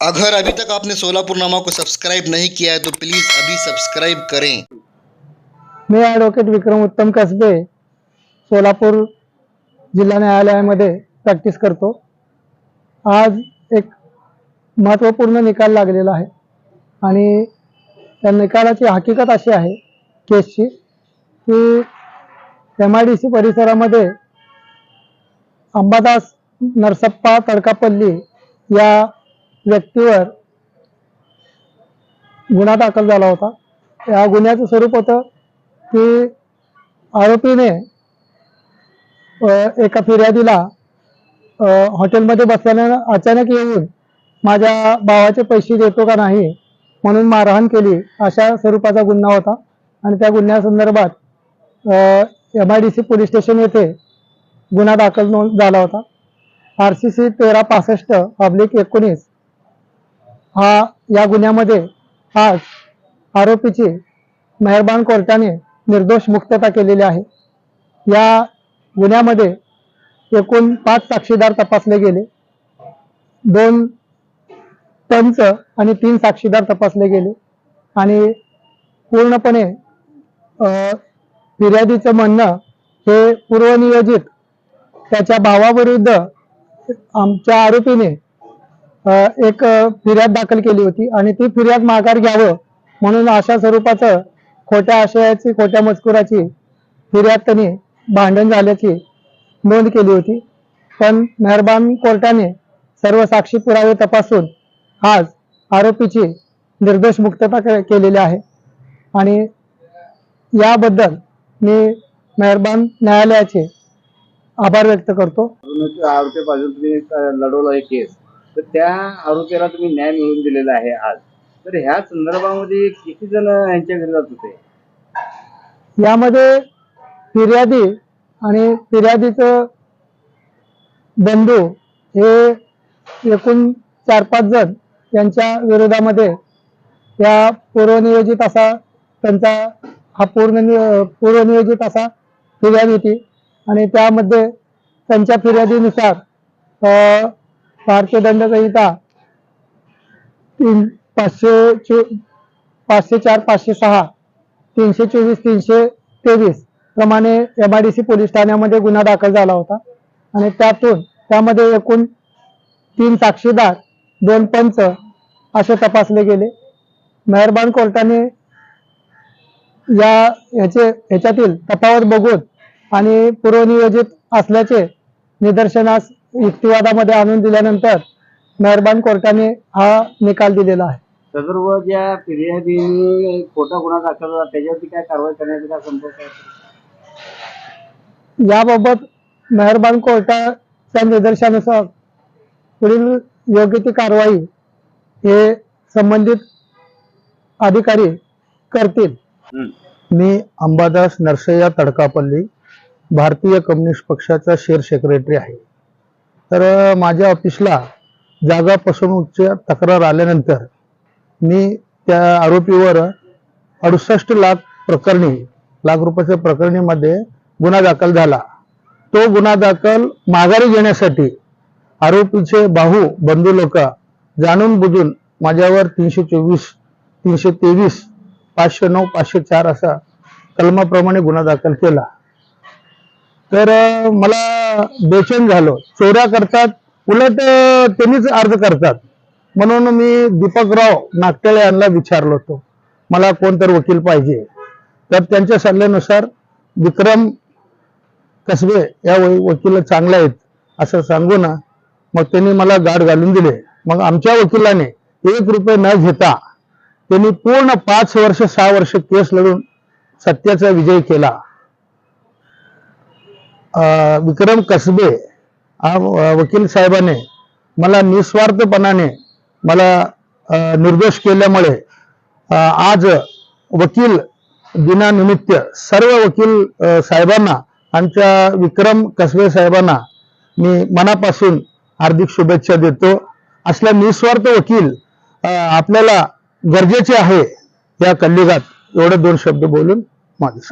अगर अभी तक आपने सोलापुर नामा को सब्सक्राइब नहीं किया है तो प्लीज़ अभी सब्सक्राइब करें। मी ॲडव्होकेट विक्रम उत्तम कसबे सोलापूर जिल्हा न्यायालयामध्ये प्रॅक्टिस करतो. आज एक महत्त्वपूर्ण निकाल लागलेला आहे. आणि त्या निकालाची हकीकत अशी आहे केसची की एम आय डी सी परिसरामध्ये अंबादास नरसप्पा तडकापल्ली या व्यक्तीवर गुन्हा दाखल झाला होता. या गुन्ह्याचं स्वरूप होतं की आरोपीने एका फिर्यादीला हॉटेलमध्ये बसल्यानं अचानक येऊन माझ्या भावाचे पैसे देतो का नाही म्हणून मारहाण केली अशा स्वरूपाचा गुन्हा होता. आणि त्या गुन्ह्यासंदर्भात M I D C police station येथे गुन्हा दाखल झाला होता. आर सी सी तेरा पासष्ट पब्लिक एकोणीस हा या गुन्ह्यामध्ये आज आरोपीची मेहरबान कोर्टाने निर्दोष मुक्तता केलेली आहे. या गुन्ह्यामध्ये एकूण पाच साक्षीदार तपासले गेले. दोन पंच आणि तीन साक्षीदार तपासले गेले. आणि पूर्णपणे फिर्यादीचं म्हणणं हे पूर्वनियोजित त्याच्या भावाविरुद्ध आमच्या आरोपीने एक फिर्याद दाखल केली होती आणि ती फिर्याद माघार घ्यावं म्हणून अशा स्वरूपाचं खोट्या आशयाची खोट्या मजकुराची फिर्याद त्यांनी भांडण झाल्याची नोंद केली होती. पण मेहरबान कोर्टाने सर्व साक्षी पुरावे तपासून आज आरोपीची निर्दोष मुक्तता के- केलेली आहे. आणि याबद्दल मी मेहरबान न्यायालयाचे आभार व्यक्त करतो. अजून तुम्ही लढवलं केस. तर त्या आरोपीला तुम्ही न्याय मिळवून दिलेला आहे आज. तर ह्या संदर्भामध्ये किती जण यांच्या विरोधात होते? यामध्ये फिर्यादी आणि फिर्यादीचं बंधू हे एकूण चार पाच जण यांच्या विरोधामध्ये या पूर्वनियोजित असा त्यांचा हा पूर्ण पूर्वनियोजित असा फिर्यादी होती. आणि त्यामध्ये त्यांच्या फिर्यादीनुसार भारतीय दंड संहिता तीन पाचशे पाचशे चार पाचशे सहा तीनशे चोवीस तीनशे तेवीस प्रमाणे M I D C police ठाण्यामध्ये गुन्हा दाखल झाला होता. आणि त्यातून त्यामध्ये एकूण तीन साक्षीदार दोन पंच असे तपासले गेले. मेहरबान कोर्टाने या ह्याचे ह्याच्यातील तफावत बघून आणि पूर्वनियोजित असल्याचे निदर्शनास युक्तिवादामध्ये आणून दिल्यानंतर मेहरबान कोर्टाने हा निकाल दिलेला आहे. सदर्भ ज्या फिर्यादीने खोटा गुन्हा दाखल झाला त्याच्यावरती काय कारवाई करण्याचा काय संपर्क आहे? याबाबत मेहरबान कोर्टाच्या निर्देशानुसार पुढील योग्य ती कारवाई हे संबंधित अधिकारी करतील. मी अंबादास नरसय्या तडकापल्ली भारतीय कम्युनिस्ट पक्षाचा शेअर सेक्रेटरी आहे. तर माझ्या ऑफिसला जागा फसवणूकच्या तक्रार आल्यानंतर मी त्या आरोपीवर अडुसष्ट लाख प्रकरणी लाख रुपयाच्या प्रकरणीमध्ये गुन्हा दाखल झाला. तो गुन्हा दाखल माघारी घेण्यासाठी आरोपीचे भाऊ बंधू लोक जाणून बुजून माझ्यावर तीनशे चोवीस तीनशे तेवीस पाचशे नऊ पाचशे चार असा कलमाप्रमाणे गुन्हा दाखल केला. तर मला बेचैन झालो. चोऱ्या करतात. उलट त्यांनीच अर्ज करतात. म्हणून मी दीपकराव नागटेळे यांना विचारलो होतो. मला कोणतर वकील पाहिजे. तर त्यांच्या सल्ल्यानुसार विक्रम कसबे या वकील चांगले आहेत असं सांगू ना. मग त्यांनी मला गाठ घालून दिले. मग आमच्या वकिलाने एक रुपये न घेता त्यांनी पूर्ण पाच वर्ष सहा वर्ष केस लढून सत्याचा विजय केला. विक्रम कसबे हा वकील साहेबाने मला निस्वार्थपणाने मला निर्दोष केल्यामुळे आज वकील दिनानिमित्त सर्व वकील साहेबांना आमच्या विक्रम कसबे साहेबांना मी मनापासून हार्दिक शुभेच्छा देतो. असल्या निस्वार्थ वकील आपल्याला गरजेचे आहे या कल्लिगात. एवढे दोन शब्द बोलून माझं